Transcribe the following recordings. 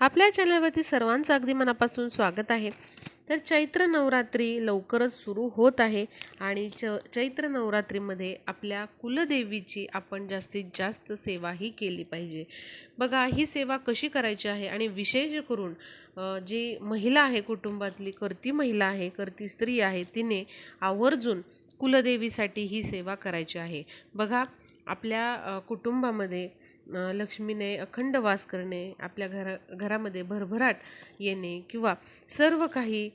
आपल्या चॅनलवरती सर्वांचं अगदी मनापासून स्वागत आहे. तर चैत्र नवरात्री लवकरच सुरू होत आहे आणि च चैत्र नवरात्रीमध्ये आपल्या कुलदेवीची आपण जास्तीत जास्त सेवा ही केली पाहिजे. बघा ही सेवा कशी करायची आहे आणि विशेष करून जी महिला आहे कुटुंबातली करती महिला आहे करती स्त्री आहे तिने आवर्जून कुलदेवीसाठी ही सेवा करायची आहे. बघा आपल्या कुटुंबामध्ये लक्ष्मीने अखंड वास करणे आपल्या घरा घरामध्ये भरभराट येणे किंवा सर्व काही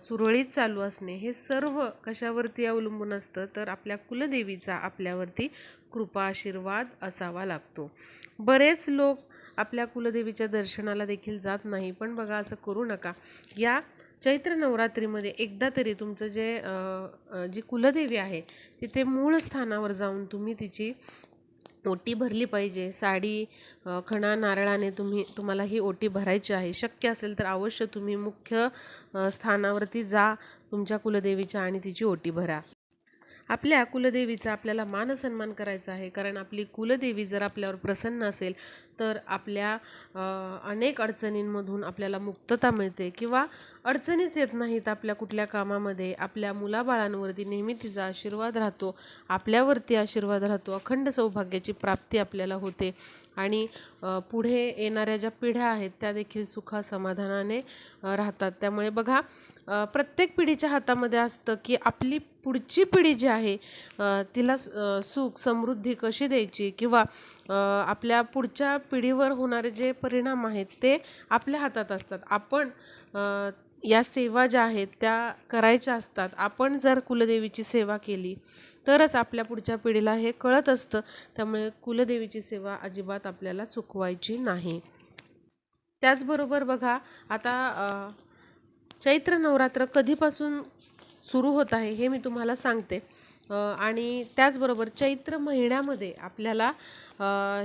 सुरळीत चालू असणे हे सर्व कशावरती अवलंबून असतं तर आपल्या कुलदेवीचा आपल्यावरती कृपा आशीर्वाद असावा लागतो. बरेच लोक आपल्या कुलदेवीच्या दर्शनाला देखील जात नाही पण बघा असं करू नका. या चैत्र नवरात्रीमध्ये एकदा तरी तुमचं जे जी कुलदेवी आहे तिथे मूळ स्थानावर जाऊन तुम्ही तिची ओटी भरली पाहिजे. साडी खणा नारळाने तुम्ही तुम्हाला ही ओटी भरायची आहे. शक्य असेल तर अवश्य तुम्ही मुख्य स्थानावरती जा तुमच्या कुलदेवीच्या आणि तिची ओटी भरा. आपल्या कुलदेवीचा आपल्याला मानसन्मान करायचा आहे. कारण आपली कुलदेवी जर आपल्यावर प्रसन्न असेल तर आपल्या अनेक अडचणींमधून आपल्याला मुक्तता मिळते किंवा अडचणीच येत नाहीत आपल्या कुठल्या कामामध्ये. आपल्या मुलाबाळांवरती नेहमी तिचा आशीर्वाद राहतो आपल्यावरती आशीर्वाद राहतो अखंड सौभाग्याची प्राप्ती आपल्याला होते. आणि पुढे येणाऱ्या ज्या पिढ्या आहेत त्या देखील सुखा समाधानाने राहतात. त्यामुळे बघा प्रत्येक पिढीच्या हातामध्ये असतं की आपली पुढची पिढी जी आहे तिला सुख समृद्धी कशी द्यायची? किंवा आपल्या पुढच्या पिढीवर होणारे जे परिणाम आहेत ते आपल्या हातात असतात. आपण या सेवा ज्या आहेत त्या करायच्या असतात. आपण जर कुलदेवीची सेवा केली तरच आपल्या पुढच्या पिढीला हे कळत असतं. त्यामुळे कुलदेवीची सेवा अजिबात आपल्याला चुकवायची नाही. त्याचबरोबर बघा आता चैत्र नवरात्र कधीपासून सुरू होत आहे हे मी तुम्हाला सांगते. आणि त्याचबरोबर चैत्र महिन्यामध्ये आपल्याला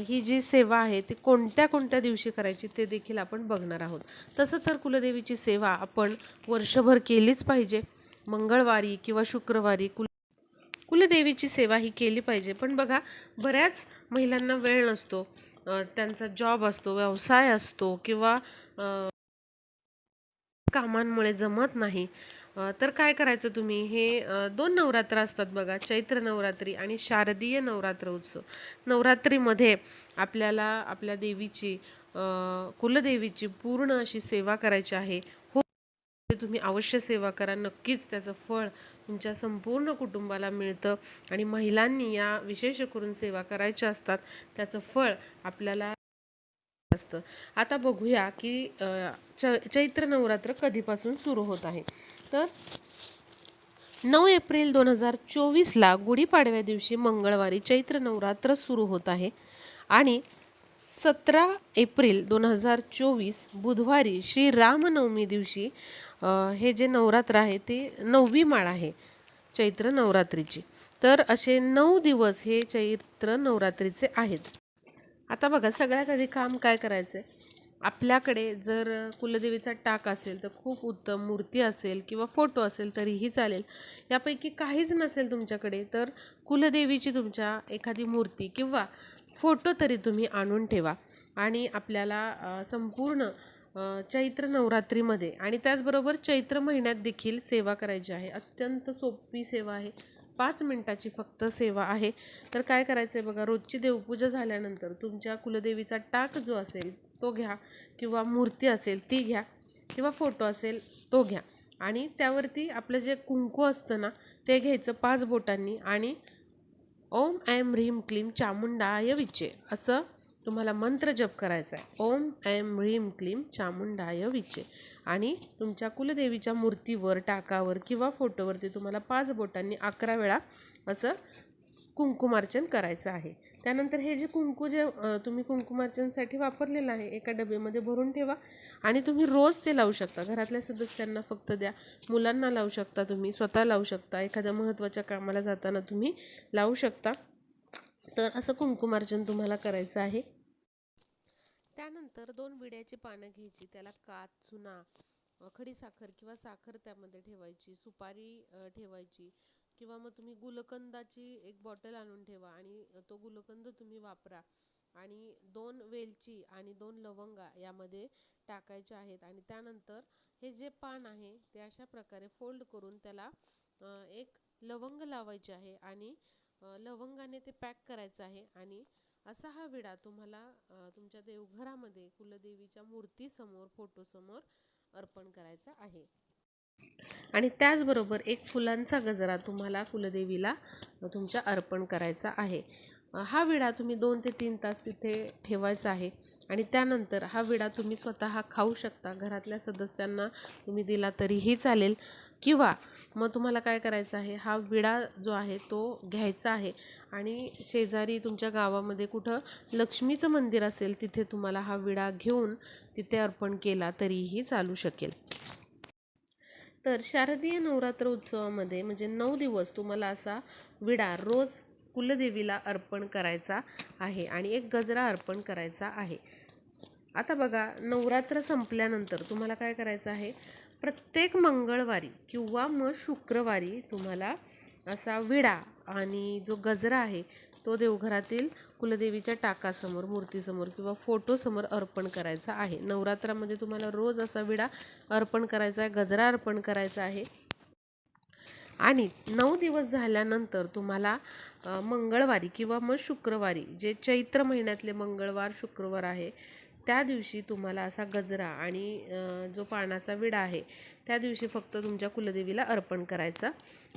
ही जी सेवा आहे ती कोणत्या कोणत्या दिवशी करायची ते देखील आपण बघणार आहोत. तसं तर कुलदेवीची सेवा आपण वर्षभर केलीच पाहिजे. मंगळवारी किंवा शुक्रवारी कुल कुलदेवीची सेवा ही केली पाहिजे. पण बघा बऱ्याच महिलांना वेळ नसतो. त्यांचा जॉब असतो व्यवसाय असतो किंवा कामांमुळे जमत नाही. तर काय करायचं तुम्ही? हे दोन नवरात्र असतात बघा चैत्र नवरात्री आणि शारदीय नवरात्र उत्सव. नवरात्रीमध्ये आपल्याला आपल्या देवीची कुलदेवीची पूर्ण अशी सेवा करायची आहे. हो तुम्ही अवश्य सेवा करा. नक्कीच त्याचं फळ तुमच्या संपूर्ण कुटुंबाला मिळतं आणि महिलांनी या विशेष करून सेवा करायच्या असतात. त्याचं फळ आपल्याला असतं. आता बघूया की च चैत्र नवरात्र कधीपासून सुरू होत आहे? तर नऊ एप्रिल दोन हजार चोवीसला गुढीपाडव्या दिवशी मंगळवारी चैत्र नवरात्र सुरू होत आहे. आणि सतरा एप्रिल दोन हजार चोवीस बुधवारी श्री रामनवमी दिवशी हे जे नवरात्र आहे ते नववी माळ आहे चैत्र नवरात्रीची. तर असे नऊ दिवस हे चैत्र नवरात्रीचे आहेत. आता बघा सगळ्यात आधी काम काय करायचं आहे आपल्याकडे जर कुलदेवीचा टाक असेल तर खूप उत्तम मूर्ती असेल किंवा फोटो असेल तरीही चालेल. यापैकी काहीच नसेल तुमच्याकडे तर कुलदेवीची तुमच्या एखादी मूर्ती किंवा फोटो तरी तुम्ही आणून ठेवा. आणि आपल्याला संपूर्ण चैत्र नवरात्रीमध्ये आणि त्याचबरोबर चैत्र महिन्यात देखील सेवा करायची आहे. अत्यंत सोपी सेवा आहे. पाच मिनटाची फक्त सेवा आहे. तर काय करायचं आहे बघा रोजची देवपूजा झाल्यानंतर तुमच्या कुलदेवीचा टाक जो असेल तो घ्या. किंवा मूर्ती असेल ती घ्या. किंवा फोटो असेल तो घ्या. आणि त्यावरती आपलं जे कुंकू असतं ना ते घ्यायचं पाच बोटांनी आणि ओम ऐम ह्रीम क्लीम चामुंडाय विचे. असं तुम्हाला मंत्र जप करायचा आहे. ओम ऐम ह्रीम क्लीम चामुंडाय विचे. आणि तुमच्या कुलदेवीच्या मूर्तीवर टाकावर किंवा फोटोवरती तुम्हाला पाच बोटांनी अकरा वेळा असं कुंकुमार्चन करायचं आहे. त्यानंतर हे जे कुंकू जे तुम्ही कुंकुमार्चनसाठी वापरलेलं आहे एका डबेमध्ये भरून ठेवा आणि तुम्ही रोज ते लावू शकता. घरातल्या सदस्यांना फक्त द्या. मुलांना लावू शकता तुम्ही स्वतः लावू शकता. एखाद्या महत्त्वाच्या कामाला जाताना तुम्ही लावू शकता. तर असं कुंकुमार्चन तुम्हाला करायचं आहे. त्यानंतर दोन विड्याची पानं घ्यायची. त्याला कात चुना खडी साखर किंवा साखर त्यामध्ये ठेवायची. सुपारी ठेवायची. किंवा मग तुम्ही गुलकंदाची एक बॉटल आणून ठेवा आणि तो गुलकंद तुम्ही वापरा. आणि दोन वेलची आणि दोन लवंगा यामध्ये टाकायच्या आहेत. आणि त्यानंतर हे जे पान आहे ते अशा प्रकारे फोल्ड करून त्याला एक लवंग लावायचे आहे आणि लवंगाने ते पॅक करायचं आहे. आणि असा हा विडा तुम्हाला तुमच्या देवघरामध्ये कुलदेवीच्या मूर्तीसमोर फोटोसमोर अर्पण करायचा आहे. आणि त्याचबरोबर एक फुलांचा गजरा तुम्हाला कुलदेवीला तुमच्या अर्पण करायचा आहे. हा विडा तुम्ही दोन ते तीन तास तिथे ठेवायचा आहे आणि त्यानंतर हा विडा तुम्ही स्वतः खाऊ शकता. घरातल्या सदस्यांना तुम्ही दिला तरीही चालेल. किंवा मग तुम्हाला काय करायचं आहे हा विडा जो आहे तो घ्यायचा आहे आणि शेजारी तुमच्या गावामध्ये कुठं लक्ष्मीचं मंदिर असेल तिथे तुम्हाला हा विडा घेऊन तिथे अर्पण केला तरीही चालू शकेल. तर शारदीय नवरात्र उत्सवामध्ये म्हणजे नऊ दिवस तुम्हाला असा विडा रोज कुलदेवीला अर्पण करायचा आहे आणि एक गजरा अर्पण करायचा आहे. आता बघा नवरात्र संपल्यानंतर तुम्हाला काय करायचं आहे? प्रत्येक मंगळवारी किंवा मग शुक्रवारी तुम्हाला असा विडा आणि जो गजरा आहे तो देवघरातील कुलदेवीच्या टाकासमोर मूर्तीसमोर किंवा फोटोसमोर अर्पण करायचा आहे. नवरात्रामध्ये तुम्हाला रोज असा विडा अर्पण करायचा आहे गजरा अर्पण करायचा आहे. आणि नऊ दिवस झाल्यानंतर तुम्हाला मंगळवारी किंवा मग शुक्रवारी जे चैत्र महिन्यातले मंगळवार शुक्रवार आहे त्या दिवशी तुम्हाला असा गजरा आणि जो पानाचा विडा आहे त्या दिवशी फक्त तुमच्या कुलदेवीला अर्पण करायचा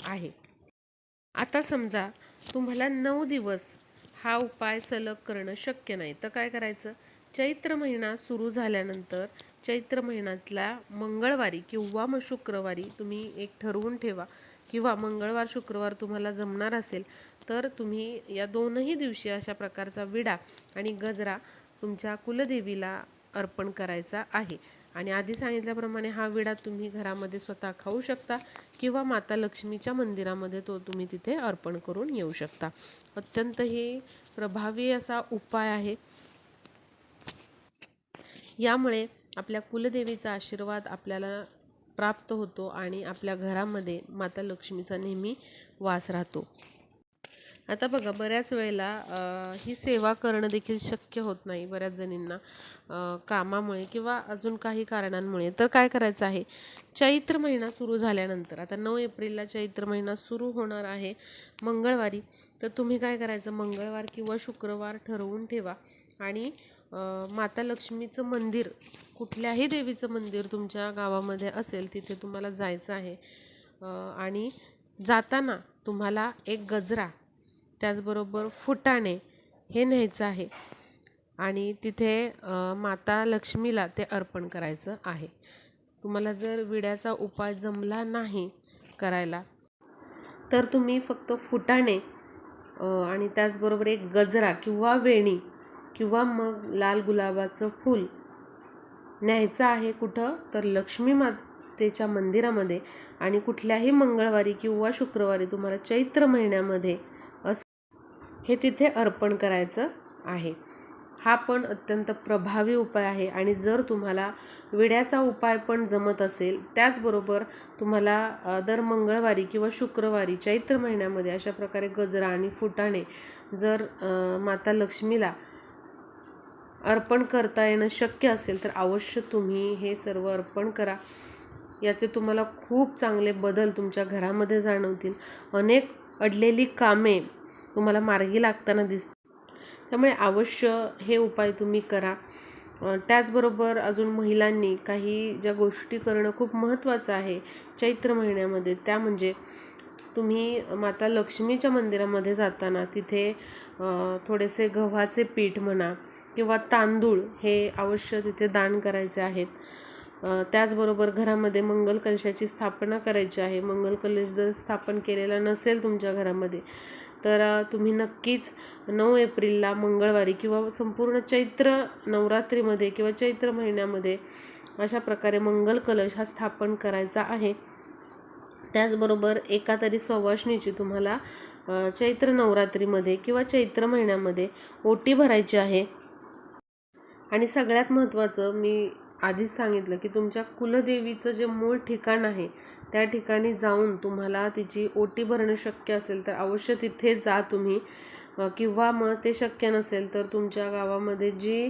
आहे. आता समजा तुम्हाला नऊ दिवस हा उपाय सलग करणं शक्य नाही. तर काय करायचं? चैत्र महिना सुरू झाल्यानंतर चैत्र महिन्यातल्या मंगळवारी किंवा मग शुक्रवारी तुम्ही एक ठरवून ठेवा किंवा मंगळवार शुक्रवार तुम्हाला जमणार असेल तर तुम्ही या दोनही दिवशी अशा प्रकारचा विडा आणि गजरा तुमच्या कुलदेवीला अर्पण करायचा आहे. आणि आधी सांगितल्याप्रमाणे हा विडा तुम्ही घरामध्ये स्वतः खाऊ शकता किंवा माता लक्ष्मीच्या मंदिरामध्ये तो तुम्ही तिथे अर्पण करून येऊ शकता. अत्यंत हे प्रभावी असा उपाय आहे. यामुळे आपल्या कुलदेवीचा आशीर्वाद आपल्याला प्राप्त होतो आणि आपल्या घरामध्ये माता लक्ष्मीचा नेहमी वास राहतो. आता बघा बऱ्याच वेळेला ही सेवा करणं देखील शक्य होत नाही बऱ्याच जणींना कामामुळे किंवा अजून काही कारणांमुळे. तर काय करायचं आहे? चैत्र महिना सुरू झाल्यानंतर आता नऊ एप्रिलला चैत्र महिना सुरू होणार आहे मंगळवारी तर तुम्ही काय करायचं? मंगळवार किंवा शुक्रवार ठरवून ठेवा. आणि माता लक्ष्मीचं मंदिर कुठल्याही देवीचं मंदिर तुमच्या गावामध्ये असेल तिथे तुम्हाला जायचं आहे. आणि जाताना तुम्हाला एक गजरा त्याचबरोबर फुटाणे हे न्यायचं आहे. आणि तिथे माता लक्ष्मीला ते अर्पण करायचं आहे. तुम्हाला जर विड्याचा उपाय जमला नाही करायला तर तुम्ही फक्त फुटाणे आणि त्याचबरोबर एक गजरा किंवा वेणी किंवा मग लाल गुलाबाचं फूल न्यायचं आहे कुठं? तर लक्ष्मी मातेच्या मंदिरामध्ये. आणि कुठल्याही मंगळवारी किंवा शुक्रवारी तुम्हाला चैत्र महिन्यामध्ये हे तिथे अर्पण करायचं आहे. हा पण अत्यंत प्रभावी उपाय आहे आणि जर तुम्हाला विड्याचा उपाय पण जमत असेल त्याचबरोबर तुम्हाला दर मंगळवारी किंवा शुक्रवारी चैत्र महिन्यामध्ये अशा प्रकारे गजरा आणि फुटाणे जर माता लक्ष्मीला अर्पण करता येणं शक्य असेल तर अवश्य तुम्ही हे सर्व अर्पण करा. याचे तुम्हाला खूप चांगले बदल तुमच्या घरामध्ये जाणवतील. अनेक अडलेली कामे तुम्हाला मार्गी लागताना दिसते. त्यामुळे अवश्य हे उपाय तुम्ही करा. त्याचबरोबर अजून महिलांनी काही ज्या गोष्टी करणं खूप महत्त्वाचं आहे चैत्र महिन्यामध्ये त्या म्हणजे तुम्ही माता लक्ष्मीच्या मंदिरामध्ये जाताना तिथे थोडेसे गव्हाचे पीठ म्हणा किंवा तांदूळ हे अवश्य तिथे दान करायचे आहेत. त्याचबरोबर घरामध्ये मंगल कलशाची स्थापना करायची आहे. मंगल कलश जर स्थापन केलेला नसेल तुमच्या घरामध्ये तर तुम्ही नक्कीच नऊ एप्रिलला मंगळवारी किंवा संपूर्ण चैत्र नवरात्रीमध्ये किंवा चैत्र महिन्यामध्ये अशा प्रकारे मंगल कलश हा स्थापन करायचा आहे. त्याचबरोबर एका तरी सवाशणीची तुम्हाला चैत्र नवरात्रीमध्ये किंवा चैत्र महिन्यामध्ये ओटी भरायची आहे. आणि सगळ्यात महत्त्वाचं मी आधीच सांगितलं की तुमच्या कुलदेवीचं जे मूळ ठिकाण आहे त्या ठिकाणी जाऊन तुम्हाला तिची ओटी भरणं शक्य असेल तर अवश्य तिथे जा तुम्ही. किंवा मग ते शक्य नसेल तर तुमच्या गावामध्ये जी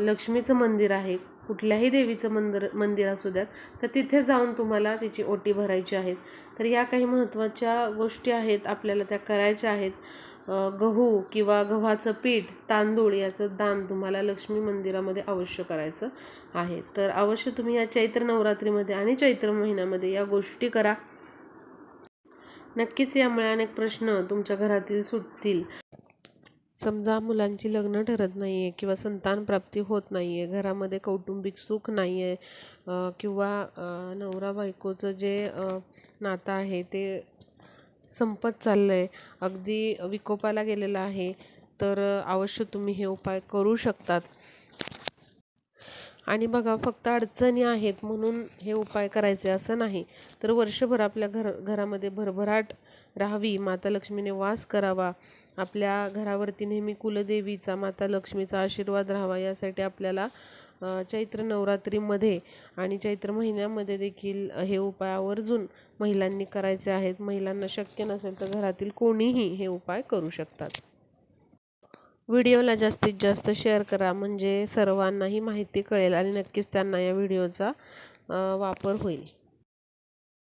लक्ष्मीचं मंदिर आहे कुठल्याही देवीचं मंदिर मंदिर असू द्यात तर तिथे जाऊन तुम्हाला तिची ओटी भरायची आहेत तर या काही महत्त्वाच्या गोष्टी आहेत आपल्याला त्या करायच्या आहेत. गहू किंवा गव्हाचं पीठ तांदूळ याचं दान तुम्हाला लक्ष्मी मंदिरामध्ये अवश्य करायचं आहे. तर अवश्य तुम्ही या चैत्र नवरात्रीमध्ये आणि चैत्र महिन्यामध्ये या गोष्टी करा. नक्कीच यामुळे अनेक प्रश्न तुमच्या घरातील सुटतील. समजा मुलांची लग्न ठरत नाही आहे किंवा संतान प्राप्ती होत नाही आहे घरामध्ये कौटुंबिक सुख नाही आहे किंवा नवरा बायकोचं जे नातं आहे ते संपत चाललं आहे अगदी विकोपाला गेलेलं आहे. तर अवश्य तुम्ही हे उपाय करू शकतात. आणि बघा फक्त अडचणी आहेत म्हणून हे उपाय करायचे असं नाही. तर वर्षभर आपल्या घर घरामध्ये भरभराट राहावी माता लक्ष्मीने वास करावा. आपल्या घरावरती नेहमी कुलदेवीचा माता लक्ष्मीचा आशीर्वाद राहावा यासाठी आपल्याला चैत्र नवरात्रीमध्ये आणि चैत्र महिन्यामध्ये देखील हे उपाय आवर्जून महिलांनी करायचे आहेत. महिलांना शक्य नसेल तर घरातील कोणीही हे उपाय करू शकतात. व्हिडिओला जास्तीत जास्त शेअर करा म्हणजे सर्वांनाही माहिती कळेल आणि नक्कीच त्यांना या व्हिडिओचा वापर होईल.